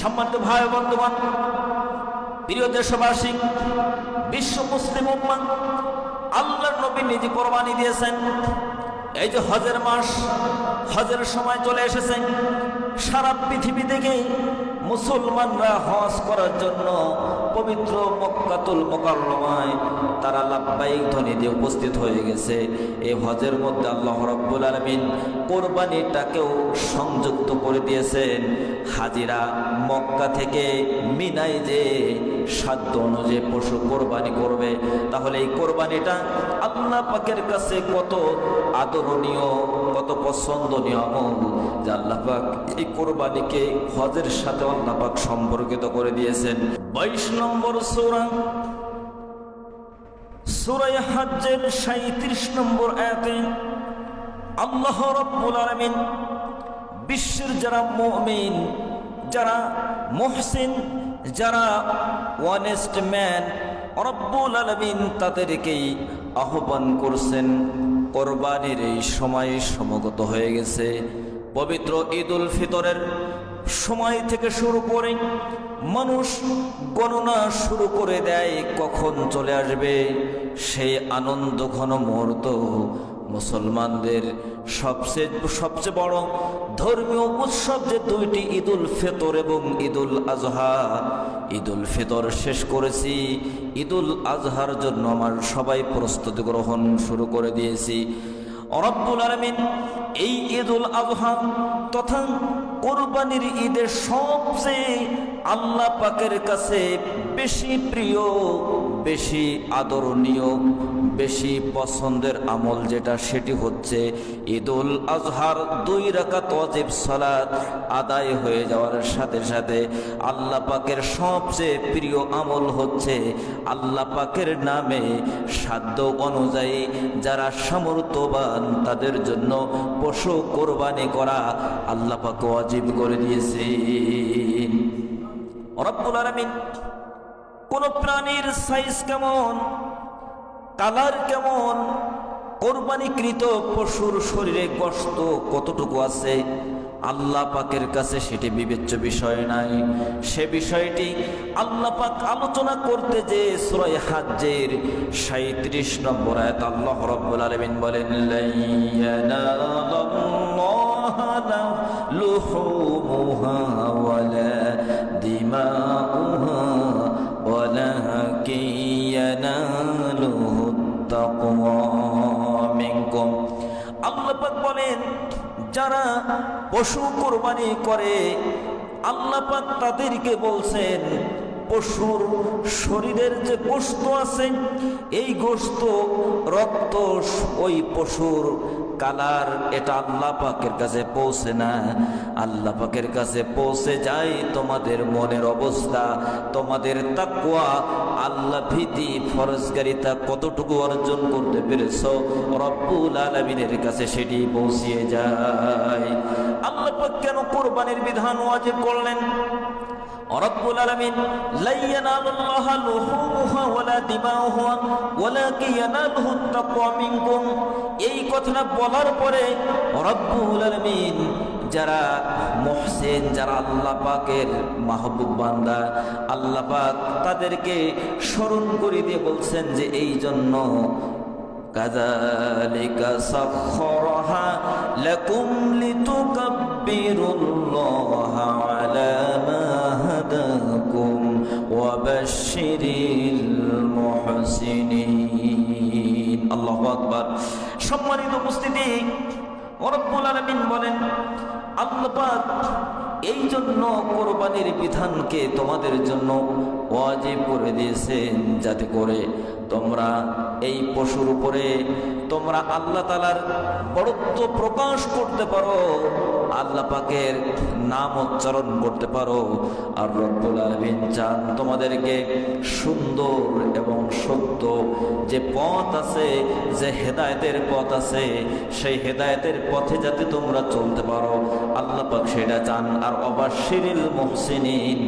সম্মানিত ভাই বন্ধুবান প্রিয় দেশবাসী, বিশ্ব মুসলিম উম্মা, আল্লাহর নবী নিজে কোরবানি দিয়েছেন। এই যে হজের মাস, হজের সময় চলে এসেছেন সারা পৃথিবী থেকে মুসলমানরা হজ করার জন্য পবিত্র মক্কাতুল মোকাল্লমায় তারা লাভবাহিক ধ্বনি দিয়ে উপস্থিত হয়ে গেছে। এই হজের মধ্যে আল্লাহ রব্বুল আলমিন কোরবানিটাকেও সংযুক্ত করে দিয়েছেন। হাজিরা মক্কা থেকে মিনাই যে সাধ্য অনুযায়ী পশু কোরবানি করবে। তাহলে এই কোরবানিটা আল্লাহ পাকের কাছে কত আদরণীয় কত পছন্দনীয় আমল যে আল্লাপাক এই কোরবানিকে হজের সাথে আল্লাহ পাক সম্পর্কিত করে দিয়েছেন। বাইশ নম্বর সূরা। সুরাই সাঁত্রিশ নম্বর আয়াতে আল্লাহ রব্বুল আলামিন বিশ্বের যারা মুমিন, যারা মুহসিন, যারা ওয়ানেস্ট ম্যান রব্বুল আলামিন তাদেরকেই আহ্বান করছেন। কোরবানির এই সময় সমগত হয়ে গেছে। পবিত্র ঈদ উল ফিতরের সময় থেকে শুরু করে মানুষ গণনা শুরু করে দেয়, কখন চলে আসবে? সেই আনন্দ ঘন মুহূর্ত মুসলমানদের সবচেয়ে সবচেয়ে বড় ধর্মীয় উৎসব যে দুইটি, ঈদুল ফেতর এবং ঈদুল আজহা। ঈদুল ফিতর শেষ করেছি, ঈদুল আজহার জন্য আমার সবাই প্রস্তুতি গ্রহণ শুরু করে দিয়েছি। রব্বুল আলমিন এই ঈদুল আজহা তথা কোরবানির ঈদের সবচেয়ে আল্লাহ পাকের কাছে বেশি প্রিয় বেশি আদরণীয়, বেশি পছন্দের আমল যেটা সেটি হচ্ছে ঈদুল আজহার দুই রাকাত ওয়াজিব সালাত আদায় হয়ে যাওয়ার সাথে সাথে আল্লাহ পাকের সবচেয়ে প্রিয় আমল হচ্ছে আল্লাহ পাকের নামে সাধ্য অনুযায়ী যারা সামর্থ্যবান তাদের জন্য পশু কোরবানি করা আল্লাহ পাক করে দিয়েছে রব্বুল আলামিন কোন প্রাণীর সাইজ কেমন কালার কেমন, কোরবানিকৃত পশুর শরীরে কষ্ট কতটুকু আছে, আল্লাহ পাকের কাছে সেটি বিবেচ্য বিষয় নাই। সে বিষয়টি আল্লাহ পাক আলোচনা করতে যে সুরাই হাজ্জের সাঁত্রিশ নম্বর আয়াত আল্লাহ রব্বুল আলামিন বলেন দিমাউহা ولكن يناله التقوى منكم আল্লাহ পাক বলেন যারা পশু কোরবানি করে আল্লাহ পাক তাদেরকে বলছেন পশুর শরীরের যে গোস্ত আছে এই গোস্ত রক্ত ওই পশুর কালার এটা আল্লাহ পাকের কাছে পৌঁছে না। আল্লাহ পাকের কাছে পৌঁছে যায় তোমাদের মনের অবস্থা, তোমাদের তাকুয়া আল্লাহ ভীতি, ফরজগারিতা কতটুকু অর্জন করতে পেরেছ, রব্বুল আলমিনের কাছে সেটি পৌঁছিয়ে যায়। আল্লাহ পাক কেন কোরবানির বিধান ওয়াজিব করলেন? রব্বুল আলামিন লা ইয়ানালুল্লাহা লুহুমুহা ওয়ালা দিমাউহা ওয়ালাকিন ইয়ানালুহু তাকওয়া মিনকুম। এই কথাটা বলার পরে রব্বুল আলামিন, যারা মোহসেন, যারা আল্লাহ পাকের মাহবুব বান্দা, আল্লাহ পাক তাদেরকে স্মরণ করে দিয়ে বলছেন যে, এই জন্য কাদালিকা সাখরাহা লাকুম লিতুকাব্বিরুল্লাহা আলা على ما هداكم وبشر المحسنين الله أكبر সম্মানিত উপস্থিতি রব্বুল আলামিন বলেন আল্লাহ পাক এই জন্য কোরবানির বিধানকে তোমাদের জন্য ওয়াজিব করে দিয়েছেন যাতে করে তোমরা এই পশুর উপরে তোমরা আল্লাহ তালার বড়ত্ব প্রকাশ করতে পারো আল্লাহ পাকের নাম উচ্চারণ করতে পারো। আর রব্বুল আলমিন চান তোমাদেরকে সুন্দর এবং সত্য যে পথ আছে, যে হেদায়েতের পথ আছে, সেই হেদায়েতের পথে যাতে তোমরা চলতে পারো। আল্লাহ পাক সেটা চান। আর অবাশিরিল মহসিনিন,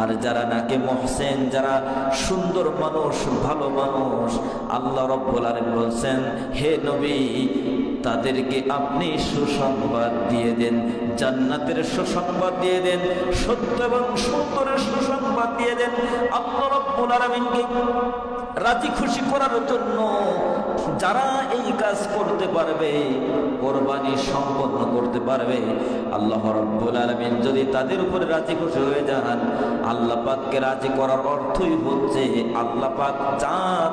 আর যারা নাকি মহসেন, যারা সুন্দর মানুষ, ভালো মানুষ, আল্লাহ রব্বুল আলম বলছেন, হে নবী তাদেরকে আপনি সুসংবাদ দিয়ে দেন, জান্নাতের সুসংবাদ দিয়ে দেন, সত্য এবং সুন্দরের সুসংবাদ দিয়ে দেন। আপনার রাজি খুশি করার জন্য যারা এই কাজ করতে পারবে কোরবানি সম্পন্ন করতে পারবে, আল্লাহ রব্বুল আলামিন যদি তাদের উপরে রাজি খুশি হয়ে যান, আল্লাহ পাককে রাজি করার অর্থই হচ্ছে আল্লাহ পাক জাত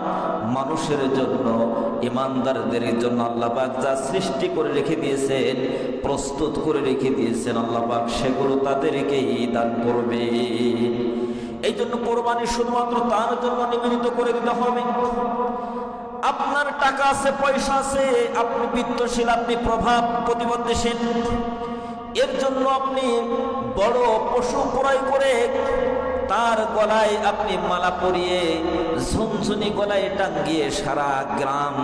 মানুষের জন্য, ইমানদারদের জন্য আল্লাহ পাক যা সৃষ্টি করে রেখে দিয়েছেন, প্রস্তুত করে রেখে দিয়েছেন, আল্লাহ পাক সেগুলো তাদেরকেই দান করবে। এই জন্য কোরবানি শুধুমাত্র তার জন্য নিবেদিত করে দিতে হবে। আপনার টাকা আছে, পয়সা আছে, আপনি বিত্তশীল, আপনি প্রভাব প্রতিবদ্ধশীল এর জন্য আপনি বড় পশু ক্রয় করে তার গলায় আপনি মালা পরিয়ে ঝুনঝুনি গলায় টাঙ্গিয়ে সারা গ্রাম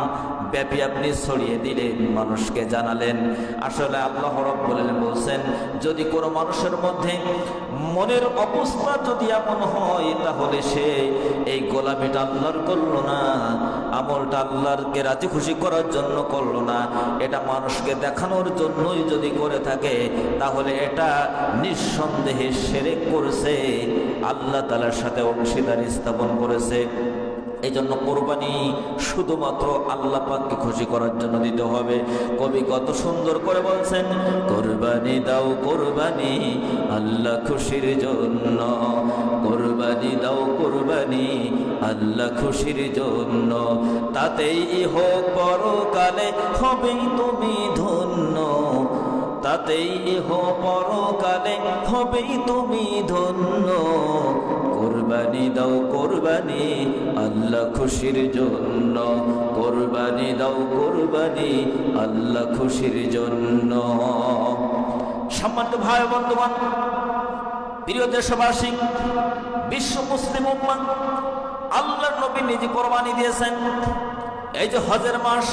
ব্যাপী আপনি ছড়িয়ে দিলেন, মানুষকে জানালেন। আসলে আল্লাহ রব্বুল বলছেন, যদি কোনো মানুষের মধ্যে মনের অবস্থা যদি এমন হয়, তাহলে সে এই গোলামিটা আল্লাহর করল না, আমলটা আল্লাহরকে রাজি খুশি করার জন্য করল না। এটা মানুষকে দেখানোর জন্যই যদি করে থাকে, তাহলে এটা নিঃসন্দেহে সেরে করেছে। আল্লাহ তালার সাথে অংশীদারি স্থাপন করেছে। এই জন্য কোরবানি শুধুমাত্র আল্লাহ পাককে খুশি করার জন্য দিতে হবে। কবি কত সুন্দর করে বলছেন, কোরবানি দাও, কোরবানি, আল্লাহ খুশির জন্য। কোরবানি দাও, কোরবানি, আল্লাহ খুশির জন্য। তাতেই হোক পরকালে, হবেই তুমি ধন্য। তাতেই ইহ পরকালে হবেই তুমি ধন্য। কোরবানি দাও কোরবানি, আল্লাহ খুশির জন্য। কোরবানি দাও কোরবানি, আল্লাহ খুশির জন্য। সম্মানিত ভাই বন্ধুবান প্রিয় দেশবাসী, বিশ্ব মুসলিম উম্মা, আল্লাহর নবী নিজে কোরবানি দিয়েছেন। এই যে হজের মাস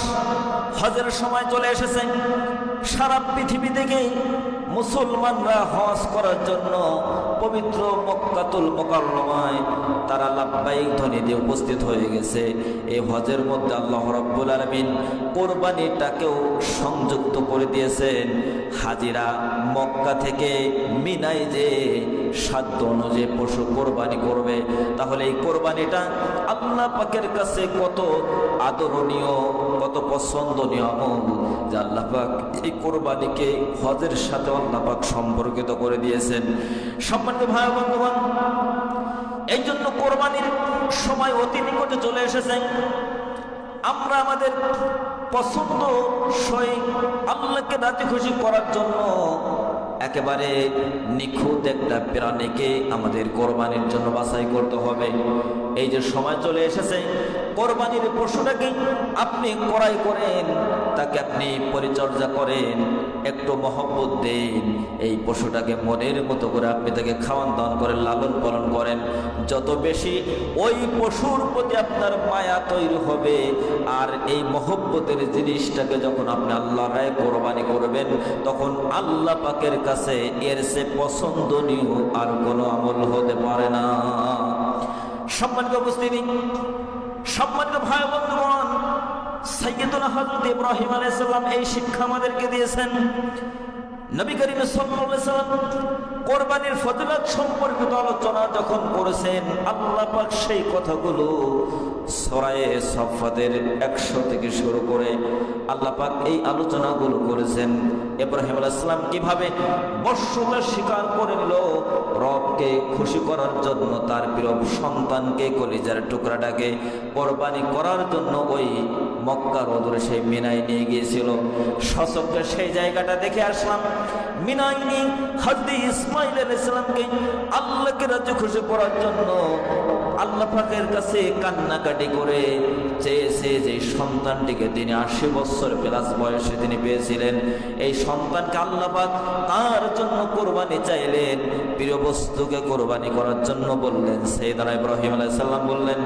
হজের সময় চলে এসেছে। সারা পৃথিবী থেকে মুসলমানরা হজ করার জন্য পবিত্র মক্কাতুল মোকাল্লমায় তারা লাভবাহিক ধ্বনি দিয়ে উপস্থিত হয়ে গেছে। এই হজের মধ্যে আল্লাহ রব্বুল আলমিন কোরবানিটাকেও সংযুক্ত করে দিয়েছেন। হাজিরা মক্কা থেকে মিনাই যে সাধ্য অনুযায়ী পশু কোরবানি করবে, তাহলে এই কোরবানিটা আল্লাহ পাকের কাছে কত আদরণীয় কত পছন্দনীয় আমল যে আল্লাহ পাক এই কোরবানিকে হজের সাথে আল্লাহ পাক সম্পর্কিত করে দিয়েছেন। সম্মানিত ভাই বন্ধুবান এই জন্য কোরবানির সময় অতি নিকটে চলে এসেছে। আমরা আমাদের পছন্দ সই আল্লাহকে রাজি খুশি করার জন্য একেবারে নিখুঁত একটা প্রাণীকে আমাদের কোরবানির জন্য বাছাই করতে হবে। এই যে সময় চলে এসেছে কোরবানির পশুটাকে আপনি কড়াই করেন? তাকে আপনি পরিচর্যা করেন, একটু মহব্বত দেন। এই পশুটাকে মনের মতো করে আপনি তাকে খাওয়ান দাওয়ান করেন, লালন পালন করেন। যত বেশি ওই পশুর প্রতি আপনার মায়া তৈরি হবে, আর এই মহব্বতের জিনিসটাকে যখন আপনি আল্লাহ রায় কোরবানি করবেন, তখন আল্লাহ পাকের কাছে এর সে পছন্দনীয় আর কোনো আমল হতে পারে না। সম্মানিত উপস্থিতি সম্মানিত ভাই বন্ধুগণ সৈয়দুল হজরত ইব্রাহিম আলাইসাল্লাম এই শিক্ষা আমাদেরকে দিয়েছেন। নবী করিম সাল্লাম কোরবানির ফজিলত সম্পর্কিত আলোচনা যখন করেছেন, আল্লাহ পাক সেই কথাগুলো সরায়ে সফাতের একশো থেকে শুরু করে আল্লাহ পাক এই আলোচনাগুলো করেছেন। ইব্রাহিম আলাইসালাম কীভাবে বর্ষতা স্বীকার করে নিল, রবকে খুশি করার জন্য তার প্রিয় সন্তানকে কলিজার টুকরাটাকে কোরবানি করার জন্য ওই মক্কার অদূরে সেই মিনাই নিয়ে গিয়েছিল। সচককে সেই জায়গাটা দেখে আসলাম মিনাই নিয়ে হজরত ইসমাইল ইসলামকে আল্লাহকে রাজ্য খুশি করার জন্য আল্লাহ পাকের কাছে কান্নাকাটি করে চেয়েছে যে সন্তানটিকে তিনি আশি বছর প্লাস বয়সে তিনি পেয়েছিলেন, এই সন্তানকে আল্লাহ পাক তার জন্য কোরবানি চাইলেন, প্রিয় বস্তুকে কোরবানি করার জন্য বললেন সেইদানা ইব্রাহিম আলাইসাল্লাম বললেন,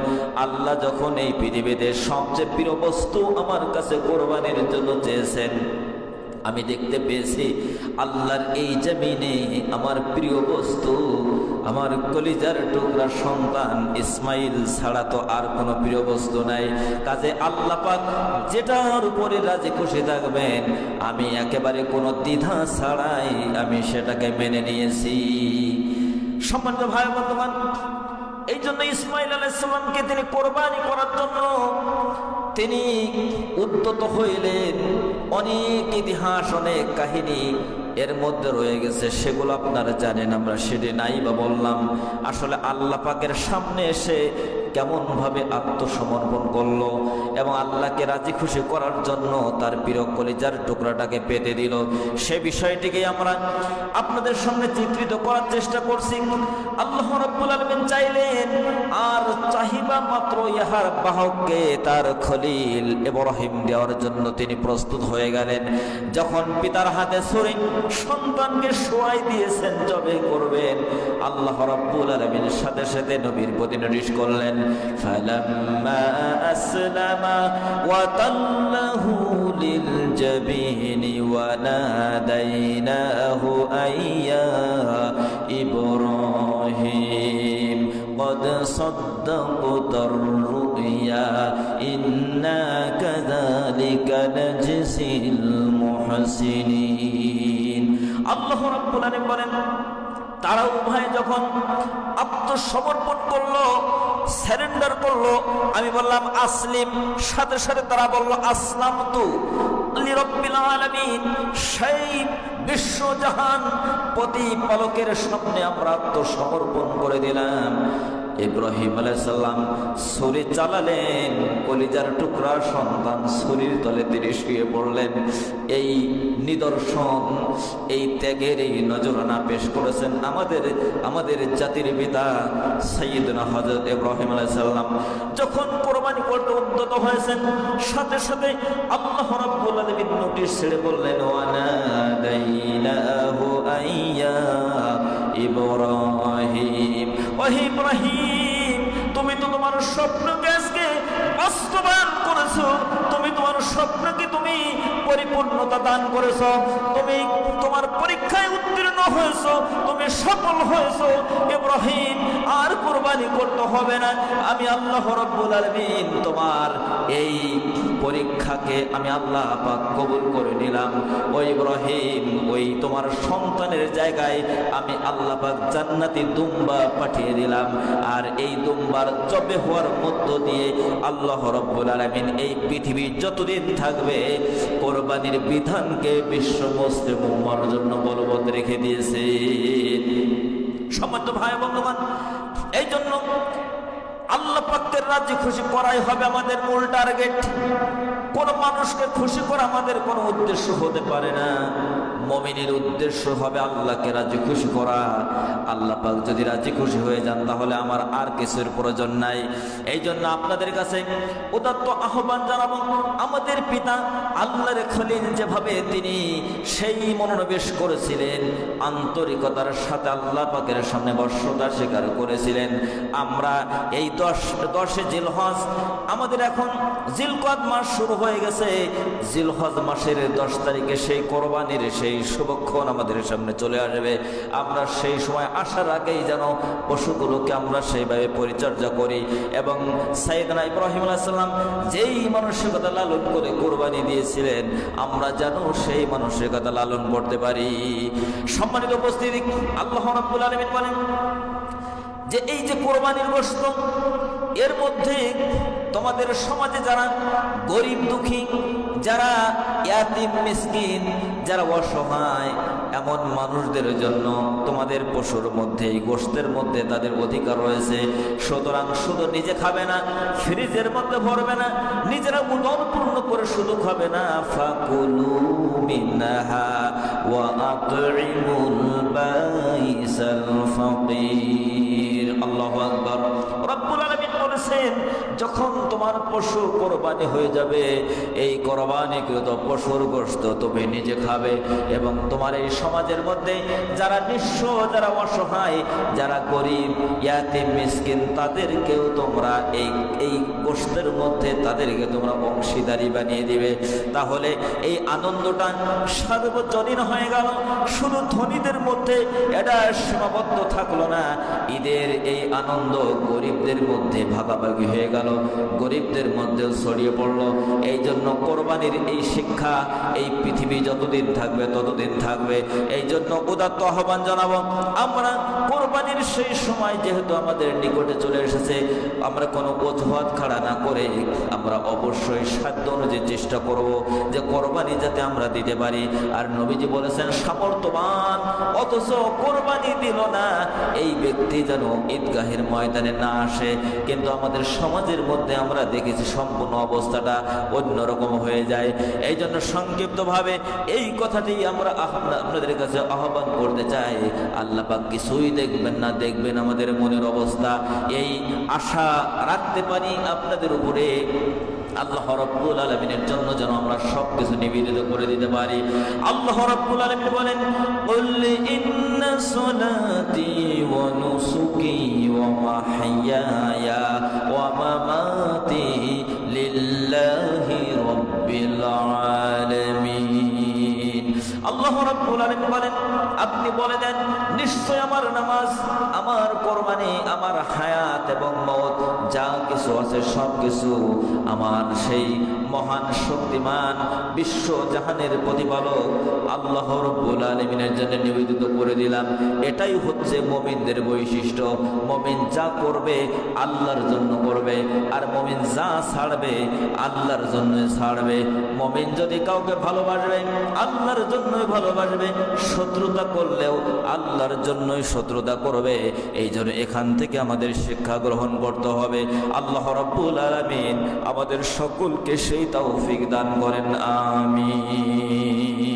আল্লাহ যখন এই পৃথিবীতে সবচেয়ে প্রিয় বস্তু আমার কাছে কোরবানির জন্য চেয়েছেন, আমি দেখতে পেয়েছি আল্লাহর এই জমিনে আমার প্রিয় বস্তু আমার কলিজার টুকরা সন্তান ইসমাইল ছাড়া তো আর কোনো প্রিয় বস্তু নাই। কাজে আল্লাহ পাক যেটার উপরে রাজি খুশি থাকবেন, আমি একেবারে কোনো দ্বিধা ছাড়াই আমি সেটাকে মেনে নিয়েছি। সম্মানিত ভাই বন্ধুগণ, এই জন্য ইসমাইল আলাইসাল্লামকে তিনি কোরবানি করার জন্য তিনি উদ্যত হইলেন। অনেক ইতিহাস, অনেক কাহিনী এর মধ্যে রয়ে গেছে, সেগুলো আপনারা জানেন, আমরা সেটি নাই বা বললাম, আসলে আল্লাহ পাকের সামনে এসে কেমনভাবে আত্মসমর্পণ করল এবং আল্লাহকে রাজি খুশি করার জন্য তার প্রিয় কলিজার টুকরাটাকে পেতে দিল। সে বিষয়টিকে আমরা আপনাদের সামনে চিত্রিত করার চেষ্টা করছি। আল্লাহ রাব্বুল আলমিন চাইলেন, আর চাহিবা মাত্র ইহার বাহককে তার খলিল ইব্রাহিম দেওয়ার জন্য তিনি প্রস্তুত হয়ে গেলেন। যখন পিতার হাতে ছুরি সন্তানকে শোয়াই দিয়েছেন জবে করবেন। আল্লাহ রাব্বুল আলামিনের সাথে সাথে নবীর প্রতি নোটিশ করলেন ফালাম্মা আসলামা ওয়া তাল্লাহু লিল জাবিনি ওয়া নাদাইনাহু আইয়া ইব্রাহিম قد صدقت الرؤيا إنا كذلك نجزي المحسنين আল্লাহ রাব্বুল আলামিন বলেন তারা উভয় যখন আত্মসমর্পণ করলো স্যারেন্ডার করল। আমি বললাম, আসলিম। সাথে সাথে তারা বলল আসলাম তু সেই বিশ্বজাহান প্রতিপালকের সামনে আমরা আত্মসমর্পণ করে দিলাম। ইব্রাহিম আলাইসাল্লাম ছুরি চালালেন, কলিজার টুকরা সন্তান ছুরির তলে তিনি শুয়ে পড়লেন। এই নিদর্শন, এই ত্যাগের এই নজরানা পেশ করেছেন আমাদের আমাদের জাতির পিতা সৈয়দনা হজরত ইব্রাহিম আলাইসাল্লাম যখন কোরবানি করতে উদ্যত হয়েছেন, সাথে সাথে আল্লাহ রাব্বুল নোটিশ ছেড়ে বললেন আইয়া ইব্রাহিম তুমি তো তোমার স্বপ্নকে আজকে বাস্তবায়ন করেছ। তুমি তোমার স্বপ্নকে তুমি পরিপূর্ণতা দান করেছ। তুমি তোমার পরীক্ষায় উত্তীর্ণ হয়েছো। তুমি সফল হয়েছো। ইব্রাহিম, আর কোরবানি করতে হবে না। আমি আল্লাহ রব্বুল আলামিন তোমার এই পরীক্ষাকে আমি আল্লাহ পাক কবুল করে নিলাম। ওই ইব্রাহিম, ওই তোমার সন্তানের জায়গায় আমি আল্লাহ পাক জান্নাতি দুম্বা পাঠিয়ে দিলাম। আর এই দুম্বার জবে হওয়ার মধ্য দিয়ে আল্লাহ রব্বুল আলামিন এই পৃথিবী যতদিন থাকবে কোরবানির বিধানকে বিশ্ব মুসলিম উম্মার জন্য বলবৎ রেখে দিয়েছে। সম্মানিত ভাই বন্ধুগণ এই জন্য আল্লাহ পাকের রাজ্যে খুশি করাই হবে আমাদের মূল টার্গেট। কোন মানুষকে খুশি করা আমাদের কোনো উদ্দেশ্য হতে পারে না। মমিনের উদ্দেশ্য হবে আল্লাহকে রাজি খুশি করা। আল্লাহ পাক যদি রাজি খুশি হয়ে যান, তাহলে আমার আর কিছুর প্রয়োজন নাই। এই জন্য আপনাদের কাছে উদাত্ত আহ্বান জানাব, আমাদের পিতা আল্লাহর খলিল যেভাবে তিনি সেই মনোনিবেশ করেছিলেন, আন্তরিকতার সাথে আল্লাহ পাকের সামনে বর্ষতা স্বীকার করেছিলেন। আমরা এই দশ, দশে জিলহজ, আমাদের এখন জিলকদ মাস শুরু হয়ে গেছে। জিলহজ মাসের দশ তারিখে সেই কোরবানির সেই শুভক্ষণ আমাদের সামনে চলে আসবে। আমরা সেই সময় আসার আগেই যেন পশুগুলোকে আমরা সেইভাবে পরিচর্যা করি এবং সাইদনা ইব্রাহিম আলাইসাল্লাম যেই মানসিকতা লালন করে কোরবানি দিয়েছিলেন, আমরা যেন সেই মানসিকতা লালন করতে পারি। সম্মানিত উপস্থিতি, আল্লাহ রাব্বুল আলামিন বলেন যে এই যে কোরবানির গোস্ত এর মধ্যে তোমাদের সমাজে যারা গরিব দুঃখী যারা ইয়াতিম মিসকিন, যারা অসহায় এমন মানুষদের জন্য তোমাদের পশুর মধ্যে গোষ্ঠের মধ্যে তাদের অধিকার রয়েছে। সুতরাং শুধু নিজে খাবে না, ফ্রিজের মধ্যে ভরবে না, নিজেরা উদন পূর্ণ করে শুধু খাবে না। ফাকুলু ওয়া আল্লাহু আকবার। রব্বুল বলছেন, যখন তোমার পশু কোরবানি হয়ে যাবে, এই কোরবানিকৃত পশুর গোস্ত তুমি নিজে খাবে এবং তোমার এই সমাজের মধ্যে যারা নিঃস্ব, যারা অসহায়, যারা গরিব ইয়াতে মিসকিন, তাদেরকেও তোমরা এই এই গোস্তের মধ্যে তাদেরকে তোমরা অংশীদারি বানিয়ে দিবে। তাহলে এই আনন্দটা সার্বজনীন হয়ে গেল। শুধু ধনীদের মধ্যে এটা সীমাবদ্ধ থাকল না, ঈদের এই আনন্দ গরিবদের মধ্যে ভাগাভাগি হয়ে গেল, গরিবদের মধ্যেও ছড়িয়ে পড়ল। এই জন্য কোরবানির এই শিক্ষা এই পৃথিবী যতদিন থাকবে ততদিন থাকবে। এই জন্য উদাত্ত আহ্বান জানাব, আমরা কোরবানির সেই সময় যেহেতু আমাদের নিকটে চলে এসেছে, আমরা কোনো অজুহাত খাড়া না করে আমরা অবশ্যই সাধ্য অনুযায়ী চেষ্টা করব যে কোরবানি যাতে আমরা দিতে পারি। আর নবীজি বলেছেন, সামর্থ্যবান, অথচ কোরবানি দিল না, এই ব্যক্তি যেন ঈদগাহের ময়দানে না আসে। কিন্তু আমাদের সমাজের মধ্যে আমরা দেখেছি সম্পূর্ণ অবস্থাটা অন্যরকম হয়ে যায়। এই জন্য সংক্ষিপ্তভাবে এই কথাটি আমরা আপনাদের কাছে আহ্বান করতে চাই। আল্লাহ পাক কিছুই দেখবেন না, দেখবেন আমাদের মনের অবস্থা। এই আশা রাখতে পারি আপনাদের উপরে। আল্লাহ রব্বুল আলমিনের জন্য যেন আমরা সব কিছু নিবেদিত করে দিতে পারি আল্লাহ রব্বুল আলমিন বলেন قل إن صلاتي ونسكي ومحياي ومماتي لله বলেন, আপনি বলে দেন, নিশ্চয় আমার নামাজ, আমার কোরবানি, আমার হায়াত এবং মত যা কিছু আছে সব কিছু আমার সেই মহান শক্তিমান, বিশ্ব জাহানের প্রতিপালক আল্লাহ রব্বুল আলমিনের জন্য নিবেদিত করে দিলাম। এটাই হচ্ছে মমিনদের বৈশিষ্ট্য। মমিন যা করবে আল্লাহর জন্য করবে, আর মমিন যা ছাড়বে আল্লাহর জন্য ছাড়বে। মমিন যদি কাউকে ভালোবাসবে, আল্লাহর জন্যই ভালোবাসবে, শত্রুতা করলেও আল্লাহর জন্যই শত্রুতা করবে। এই জন্য এখান থেকে আমাদের শিক্ষা গ্রহণ করতে হবে। আল্লাহ রব্বুল আলমিন আমাদের সকলকে সেই তৌফিক দান করেন আমিন।